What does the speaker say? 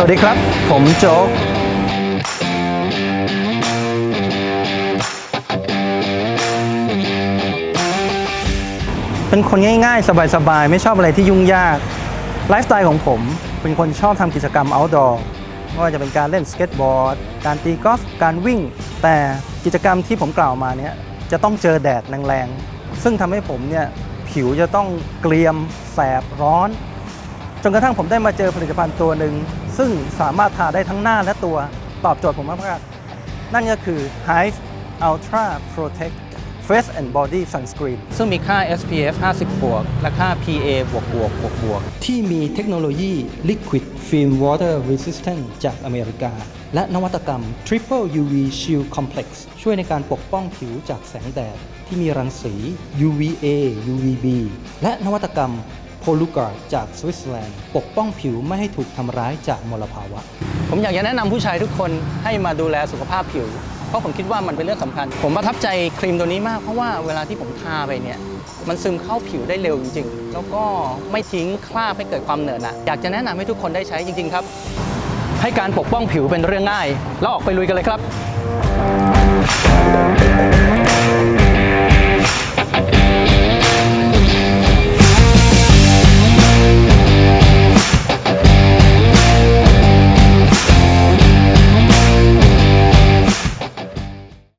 สวัสดีครับ ผมโจ๊ก เป็นคนง่ายๆ สบายๆ ไม่ชอบอะไรที่ยุ่งยาก ไลฟ์สไตล์ของผม เป็นคนชอบทำกิจกรรม outdoor ไม่ว่าจะเป็นการเล่นสเก็ตบอร์ด การตีกอล์ฟ การวิ่ง แต่กิจกรรมที่ผมกล่าวมาเนี้ยจะต้องเจอแดดแรงๆ ซึ่งทำให้ผมเนี่ยผิวจะต้องเกรียมแสบร้อน จนกระทั่งผมได้มาเจอผลิตภัณฑ์ตัวหนึ่ง ซึ่งสามารถทาได้ทั้งหน้าและตัวตอบโจทย์ผมมากๆนั่นก็คือ Hive Ultra Protect Face and Body Sunscreen ซึ่งมีค่า SPF 50 บวก และค่า PA บวกบวกบวกบวก ที่มีเทคโนโลยี Liquid Film Water Resistant จากอเมริกา และนวัตกรรม Triple UV Shield Complex ช่วยในการปกป้องผิวจากแสงแดด ที่มีรังสี UVA UVB และนวัตกรรม โพลูการ์จากสวิตเซอร์แลนด์ปกป้องผิวไม่ให้ถูกทำร้ายจากมลภาวะ ผมอยากจะแนะนำผู้ชายทุกคนให้มาดูแลสุขภาพผิว เพราะผมคิดว่ามันเป็นเรื่องสำคัญ ผมประทับใจครีมตัวนี้มากเพราะว่าเวลาที่ผมทาไปเนี่ยมันซึมเข้าผิวได้เร็วจริงๆ แล้วก็ไม่ทิ้งคราบให้เกิดความเหนอะหนะอยากจะแนะนำให้ทุกคนได้ใช้จริงๆครับ ให้การปกป้องผิวเป็นเรื่องง่าย แล้วออกไปลุยกันเลยครับ